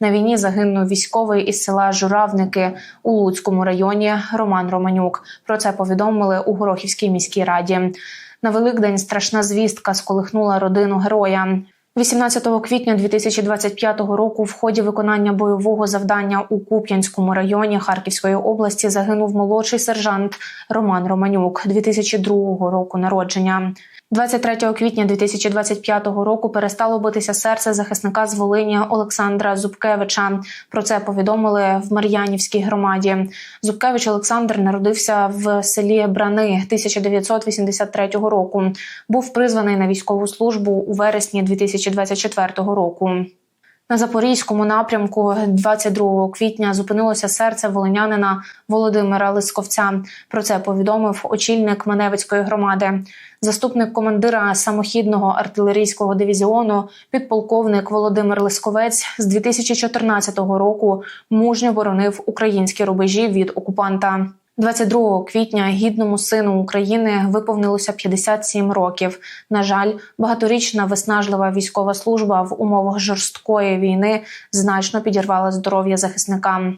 На війні загинув військовий із села Журавники у Луцькому районі Роман Романюк. Про це повідомили у Горохівській міській раді. На Великдень страшна звістка сколихнула родину героя. 18 квітня 2025 року в ході виконання бойового завдання у Куп'янському районі Харківської області загинув молодший сержант Роман Романюк 2002 року народження. 23 квітня 2025 року перестало битися серце захисника з Волині Олександра Зубкевича. Про це повідомили в Мар'янівській громаді. Зубкевич Олександр народився в селі Брани 1983 року. Був призваний на військову службу у вересні 2024 року. На запорізькому напрямку 22 квітня зупинилося серце волинянина Володимира Лисковця. Про це повідомив очільник Маневицької громади. Заступник командира самохідного артилерійського дивізіону, підполковник Володимир Лисковець з 2014 року мужньо боронив українські рубежі від окупанта. 22 квітня гідному сину України виповнилося 57 років. На жаль, багаторічна виснажлива військова служба в умовах жорсткої війни значно підірвала здоров'я захисника.